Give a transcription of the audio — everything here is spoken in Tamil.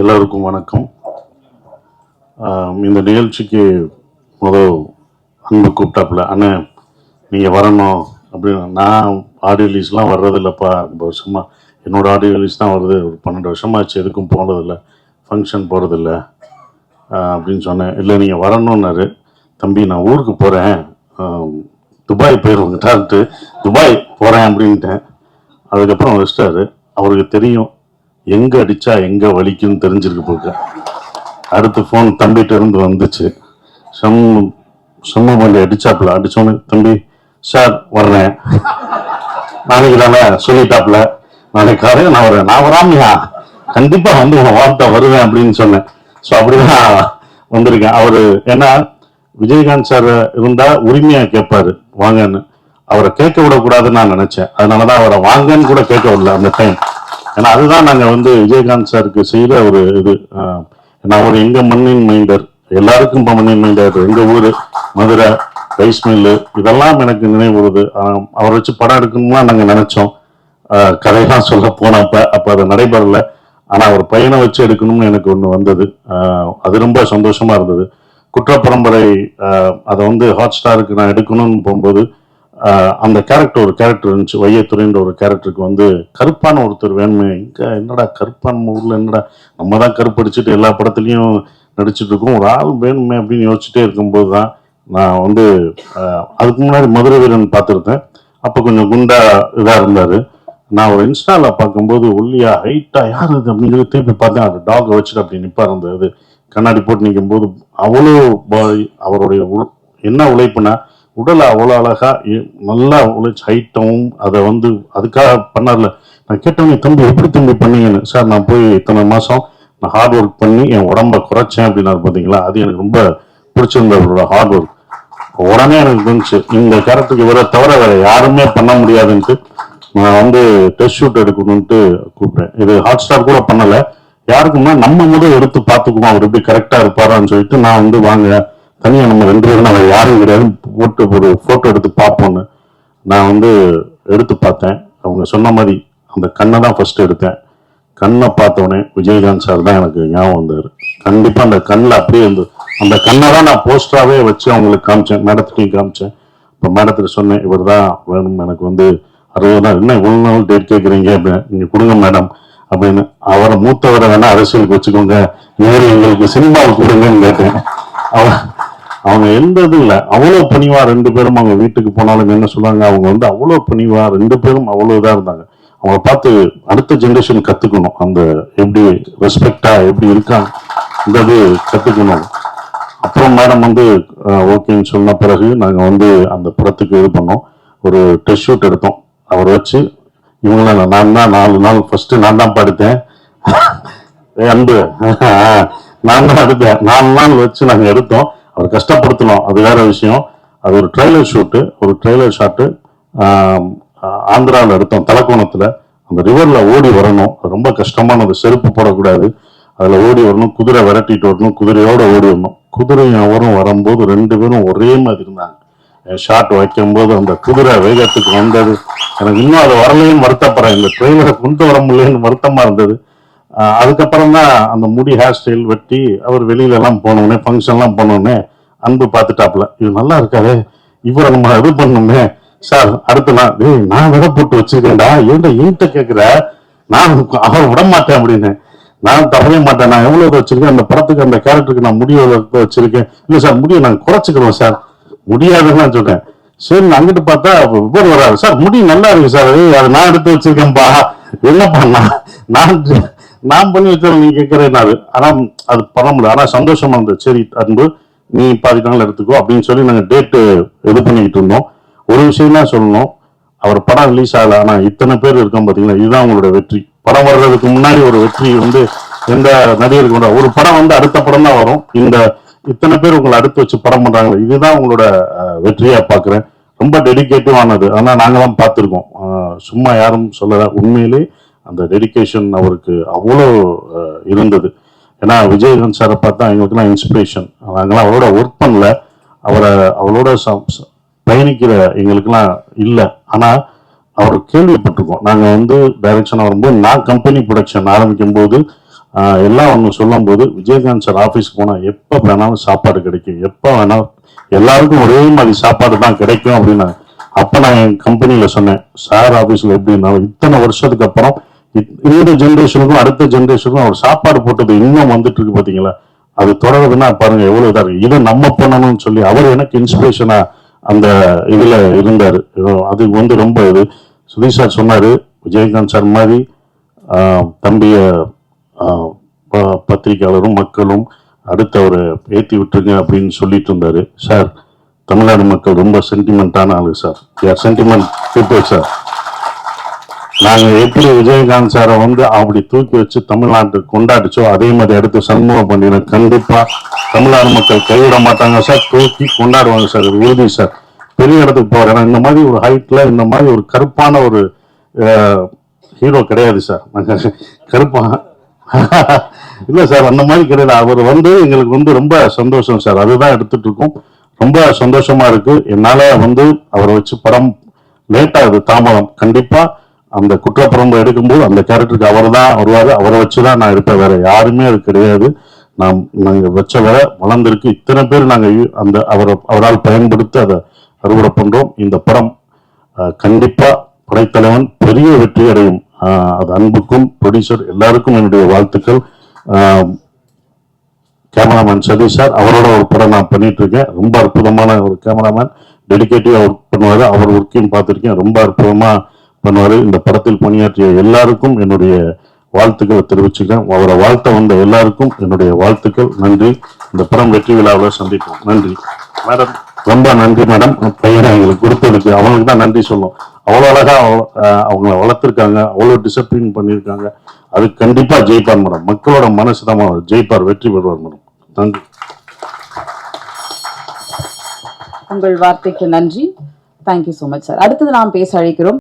எல்லோருக்கும் வணக்கம். இந்த நிகழ்ச்சிக்கு முதல் அன்பு கூப்பிட்டாப்புல அண்ணன் நீங்கள் வரணும். அப்படின்னு நான் ஆடியோ ரிலீஸ்லாம் வர்றதில்லப்பா. ரொம்ப வருஷமாக என்னோட ஆடியோ ரிலீஸ் தான் வருது. ஒரு பன்னெண்டு வருஷமாச்சு எதுக்கும் போனதில்ல. ஃபங்க்ஷன் போகிறதில்ல அப்படின்னு சொன்னேன். இல்லை நீங்கள் வரணுன்னாரு தம்பி நான் ஊருக்கு போகிறேன் துபாய் போயிருவங்கிட்டான்ட்டு துபாய் போகிறேன் அப்படின்ட்டேன். அதுக்கப்புறம் வச்சிட்டாரு. அவருக்கு தெரியும். எங்கே அடித்தா எங்கே வலிக்குன்னு தெரிஞ்சிருக்கு போக்க. அடுத்து ஃபோன் தம்பிகிட்ட இருந்து வந்துச்சு. சம் சும்மா பண்ணி அடிச்சாப்புல. அடிச்சோன்னு தம்பி சார் வர்றேன். நாளைக்கு தானே சொல்லிட்டாப்புல. நாளைக்கு காலையில் நான் வரேன் நான் வராமையா? கண்டிப்பாக வந்து உன் வார்த்தை வருவேன் அப்படின்னு சொன்னேன். ஸோ அப்படிதான் வந்திருக்கேன். அவரு ஏன்னா விஜயகாந்த் சார் இருந்தா உரிமையா கேட்பாரு வாங்கன்னு. அவரை கேட்க விடக்கூடாதுன்னு நான் நினைச்சேன். அதனாலதான் அவரை வாங்கன்னு கூட கேட்க விடல அந்த டைம் ஏன்னா அதுதான் நாங்கள் வந்து விஜயகாந்த் சாருக்கு செய்த ஒரு இது. நான் ஒரு எங்கள் மண்ணின் மைண்டர் எல்லாருக்கும் இப்போ மண்ணின் மைண்டர் எங்கள் ஊர் மதுரை ரைஸ் மில்லு இதெல்லாம் எனக்கு நினைவு வருது அவரை வச்சு படம் எடுக்கணும்லாம் நாங்கள் நினச்சோம். கதையெல்லாம் சொல்ல போனப்ப அப்போ அது நடைபெறல. ஆனால் ஒரு பையனை வச்சு எடுக்கணும்னு எனக்கு ஒன்று வந்தது. அது ரொம்ப சந்தோஷமாக இருந்தது. குற்றப்பரம்பரை பரம்பரை அதை வந்து ஹாட் ஸ்டாருக்கு நான் எடுக்கணும்னு போகும்போது அந்த கேரக்டர் ஒரு கேரக்டர் இருந்துச்சு. வையத்துறைன்ற ஒரு கேரக்டருக்கு வந்து கருப்பான ஒருத்தர் வேணுமே. இங்கே என்னடா கருப்பான் ஊரில் என்னடா? நம்ம தான் கருப்படிச்சுட்டு எல்லா படத்துலையும் நடிச்சிட்டு இருக்கோம். ஒரு ஆள் வேணுமே அப்படின்னு யோசிச்சுட்டே இருக்கும்போது தான் நான் வந்து அதுக்கு முன்னாடி மதுரை வீரன் பார்த்துருந்தேன். அப்போ கொஞ்சம் குண்டா இதாக இருந்தார். நான் ஒரு இன்ஸ்டாவில் பார்க்கும்போது ஒல்லியா ஹைட்டா யார் அது அப்படின்னு சொல்லி திருப்பி பார்த்தேன். அது டாகை வச்சுட்டு அப்படி நிப்பாரு இருந்தது கண்ணாடி போட்டு நிற்கும் போது அவ்வளோ அவருடைய என்ன உழைப்புனா உடலை அவ்வளோ அழகாக எ- நல்லா உழைச்சி ஹைட்டும் அதை வந்து அதுக்காக பண்ணார்ல. நான் கேட்டவனே தம்பி எப்படி தம்பி பண்ணீங்கன்னு? சார் நான் போய் இத்தனை மாதம் நான் ஹார்ட் ஒர்க் பண்ணி என் உடம்ப குறைச்சேன் அப்படின்னாரு பார்த்தீங்களா அது எனக்கு ரொம்ப பிடிச்சிருந்த அவரோட ஹார்ட் ஒர்க் உடனே எனக்கு தோணுச்சு இந்த கேரக்டருக்கு இவரை தவிர வேற யாருமே பண்ண முடியாதுன்ட்டு நான் வந்து டெஸ்ட் ஷூட் எடுக்கணும்ட்டு கூப்பிட்டேன். இது ஹாட் ஸ்டார் கூட பண்ணலை. யாருக்குன்னா நம்ம முதல் எடுத்து பார்த்துக்குவோம் அவர் எப்படி கரெக்டாக இருப்பாரான்னு சொல்லிட்டு நான் வந்து வாங்க தனியாக நம்ம ரெண்டு பேரும் நம்ம யாரும் கிடையாது போட்டு ஒரு ஃபோட்டோ எடுத்து பார்ப்போம்னு நான் வந்து எடுத்து பார்த்தேன். அவங்க சொன்ன மாதிரி அந்த கண்ணை தான் ஃபஸ்ட்டு எடுத்தேன். கண்ணை பார்த்தோன்னே விஜயகாந்த் சார் தான் எனக்கு ஞாபகம் வந்தார். கண்டிப்பாக அந்த கண்ணில் அப்படியே இருந்து அந்த கண்ணை தான் நான் போஸ்டராகவே வச்சு அவங்களுக்கு காமிச்சேன் மேடத்துலையும் காமிச்சேன். இப்போ மேடத்துக்கு சொன்னேன் இவர் தான் வேணும் எனக்கு வந்து அறுபது நாள் என்ன இவ்வளோ நாள் டேட் கேட்குறீங்க அப்படின்னு நீங்கள் கொடுங்க மேடம். அப்படின்னு அவரை மூத்தவரை வேணா அரசியலுக்கு வச்சுக்கோங்க. நேரு எங்களுக்கு சினிமாவுக்கு கொடுங்கன்னு கேட்டேன். அவ அவங்க எந்த இது இல்லை. அவ்வளோ பணிவா ரெண்டு பேரும் அவங்க வீட்டுக்கு போனாலும் என்ன சொன்னாங்க அவங்க வந்து அவ்வளோ பணிவா ரெண்டு பேரும் அவ்வளோ இதாக இருந்தாங்க. அவங்கள பார்த்து அடுத்த ஜென்ரேஷன் கற்றுக்கணும் அந்த எப்படி ரெஸ்பெக்டா எப்படி இருக்காங்க இந்த கற்றுக்கணும் அப்புறம் மேடம் வந்து ஓகேன்னு சொன்ன பிறகு நாங்கள் வந்து அந்த படத்துக்கு இது பண்ணோம். ஒரு டெஸ்ட் ஷூட் எடுத்தோம். அவரை வச்சு இவங்கள நான் தான் நாலு நாள் ஃபர்ஸ்ட் நான் தான் படுத்தேன். அன்பு. நான் தான் எடுத்தேன். நாலு நாள் வச்சு நாங்கள் எடுத்தோம். அது கஷ்டப்படுத்தணும். அது வேற விஷயம். அது ஒரு ட்ரெய்லர் ஷூட்டு ஒரு ட்ரெய்லர் ஷாட்டு ஆந்திராவில் எடுத்தோம் தலக்கோணத்தில் அந்த ரிவரில் ஓடி வரணும். ரொம்ப ரொம்ப கஷ்டமானது. செருப்பு போடக்கூடாது. அதில் ஓடி வரணும். குதிரை விரட்டிட்டு வரணும். குதிரையோட ஓடி வரணும். குதிரையும் அவரும் வரும்போது ரெண்டு பேரும் ஒரே மாதிரி இருந்தாங்க. ஷாட் வைக்கும்போது அந்த குதிரை வேகத்துக்கு வந்தது. எனக்கு இன்னும் அது வரலையும் வருத்தப்படுறேன். இந்த ட்ரெயிலரை கொண்டு வர முடியலன்னு வருத்தமாக இருந்தது. அதுக்கப்புறம் தான் அந்த முடி ஹேர் ஸ்டைல் வெட்டி அவர் வெளியில எல்லாம் போனோடனே ஃபங்க்ஷன்லாம் போனோடனே அன்பு பார்த்துட்டாப்ல இது நல்லா இருக்காரு இவரை நம்ம இது பண்ணணுமே. சார் அடுத்த நாள் டேய் நான் விட போட்டு வச்சிருக்கேன்டா ஏன்டா என்கிட்ட கேட்குற நான் அவரை விட மாட்டேன் அப்படின்னு. நான் தரவே மாட்டேன். நான் எவ்வளோ இது வச்சிருக்கேன்? அந்த படத்துக்கு அந்த கேரக்டருக்கு நான் முடிய வச்சிருக்கேன். இல்லை சார் முடிய நான் குறைச்சிக்கிறோம் சார். முடியாதுன்னு நான் சொல்றேன். சரி நான் அங்கிட்டு பார்த்தா விபர் வராது சார் முடி நல்லா இருக்கு சார். அது நான் எடுத்து வச்சிருக்கேன்ப்பா என்ன பண்ணா நான் நான் பண்ணி வச்சேன் நீ கேட்கறேன்னாரு ஆனா அது பண்ண முடியல ஆனா சந்தோஷமா இருந்தது. சரி அன்பு நீ பாதி நாள் எடுத்துக்கோ அப்படின்னு சொல்லி நாங்க டேட்டு இது பண்ணிக்கிட்டு இருந்தோம். ஒரு விஷயம் தான் சொல்லணும். அவர் படம் ரிலீஸ் ஆகல. ஆனா இத்தனை பேர் இருக்கோம் பாத்தீங்கன்னா இதுதான் உங்களோட வெற்றி. படம் வர்றதுக்கு முன்னாடி ஒரு வெற்றி வந்து எந்த நடிகருக்கு கூட ஒரு படம் வந்து அடுத்த படம் தான் வரும். இந்த இத்தனை பேர் உங்களை அடுத்து வச்சு படம் பண்றாங்க. இதுதான் உங்களோட வெற்றியா பாக்குறேன். ரொம்ப டெடிகேட்டிவ் ஆனது. ஆனா நாங்களாம் பார்த்துருக்கோம். சும்மா யாரும் சொல்லல. உண்மையிலே அந்த டெடிக்கேஷன் அவருக்கு அவ்வளோ இருந்தது. ஏன்னா விஜயகாந்த் சாரை பார்த்தா எங்களுக்குலாம் இன்ஸ்பிரேஷன் நாங்களாம் அவரோட ஒர்க் பண்ணல. அவரை அவரோட பயணிக்கிற எங்களுக்கெல்லாம் இல்லை. ஆனால் அவர் கேள்விப்பட்டிருக்கோம். நாங்கள் வந்து டைரக்ஷனாக வரும்போது நான் கம்பெனி ப்ரொடக்ஷன் ஆரம்பிக்கும் போது எல்லாம் ஒன்று சொல்லும் போது விஜயகாந்த் சார் ஆஃபீஸ்க்கு போனால் எப்போ வேணாலும் சாப்பாடு கிடைக்கும். எப்போ வேணாலும் எல்லாருக்கும் ஒரே மாதிரி சாப்பாடு தான் கிடைக்கும் அப்படின்னு அப்போ நான் என் கம்பெனியில் சொன்னேன். சார் ஆஃபீஸில் எப்படின்னா இத்தனை வருஷத்துக்கு அப்புறம் இந்த ஜென்ரேஷனுக்கும் அடுத்த ஜென்ரேஷனுக்கும் அவர் சாப்பாடு போட்டது இன்னும் வந்துட்டு இருக்கு பாத்தீங்களா? அது தொடருதுன்னா பாருங்க எவ்வளவு இதா இருக்கு. இதை நம்ம பண்ணணும்னு சொல்லி அவர் எனக்கு இன்ஸ்பிரேஷனா அந்த இதுல இருந்தாரு. அது வந்து ரொம்ப இது. சுதீஷ் சார் சொன்னாரு விஜயகாந்த் சார் மாதிரி தம்பிய பத்திரிகையாளரும் ப- பத்திரிக்கையாளரும் மக்களும் அடுத்து அவரை ஏற்றி விட்டுருங்க அப்படின்னு சொல்லிட்டு இருந்தாரு. சார் தமிழ்நாடு மக்கள் ரொம்ப சென்டிமெண்ட்டான ஆளு சார். சென்டிமெண்ட் பீப்புள் சார் நாங்க எப்படி விஜயகாந்த் சாரை வந்து அப்படி தூக்கி வச்சு தமிழ்நாட்டு கொண்டாடிச்சோ அதே மாதிரி அடுத்து சண்முகம் பண்ணிடும் கண்டிப்பா தமிழ்நாடு மக்கள் கைவிட மாட்டாங்க சார். தூக்கி கொண்டாடுவாங்க சார் உறுதி சார். பெரிய இடத்துக்கு போறேன். இந்த மாதிரி ஒரு ஹைட்ல இந்த மாதிரி ஒரு கருப்பான ஒரு ஹீரோ கிடையாது சார். நாங்கள் கருப்பாக இல்ல சார் அந்த மாதிரி கிடையாது. அவர் வந்து எங்களுக்கு வந்து ரொம்ப சந்தோஷம் சார். அதுதான் எடுத்துட்டு இருக்கோம். ரொம்ப சந்தோஷமா இருக்கு. என்னால வந்து அவரை வச்சு படம் லேட் ஆகுது தாமதம். கண்டிப்பா அந்த குற்றப்புறம்பு எடுக்கும்போது அந்த கேரக்டருக்கு அவர் தான் வருவார். அவரை வச்சுதான் நான் இருப்பேன். வேற யாருமே அது கிடையாது. நாம் நாங்கள் வச்ச வர வளர்ந்திருக்கு. இத்தனை பேர் நாங்க அந்த அவரை அவரால் பயன்படுத்தி அதை அறுவடை பண்றோம். இந்த படம் கண்டிப்பாக கண்டிப்பா படைத்தலைவன் பெரிய வெற்றி அடையும். அது அன்புக்கும் ப்ரொடியூசர் எல்லாருக்கும் என்னுடைய வாழ்த்துக்கள். கேமராமேன் சதீஷ் சார் அவரோட ஒரு படம் நான் பண்ணிட்டு இருக்கேன் ரொம்ப அற்புதமான ஒரு கேமராமேன் டெடிக்கேட்டிவாக ஒர்க் பண்ணுவாரு. அவர் ஒர்க்கையும் பார்த்திருக்கேன். ரொம்ப அற்புதமா பண்ணுவார் இந்த படத்தில் பணியாற்றிய எல்லாருக்கும் என்னுடைய வாழ்த்துக்களை தெரிவிச்சுக்கிறேன். அவரை வாழ்த்த வந்த எல்லாருக்கும் என்னுடைய வாழ்த்துக்கள். நன்றி. இந்த படம் வெற்றி விழாவில் சந்திப்போம். நன்றி. மேடம் ரொம்ப நன்றி மேடம். பையனை எங்களுக்கு கொடுத்ததுக்கு அவங்களுக்கு தான் நன்றி சொல்லும் அவ்வளோ அழகா அவங்கள வளர்த்துருக்காங்க. அவ்வளோ டிசிப்ளின் பண்ணியிருக்காங்க. அது கண்டிப்பா ஜெயிப்பார் மேடம். மக்களோட மனசு தான் ஜெயிப்பார் வெற்றி பெறுவார் மேடம். நன்றி. உங்கள் வார்த்தைக்கு நன்றி. தேங்க்யூ ஸோ மச் சார் அடுத்தது நாம் பேச அழைக்கிறோம்.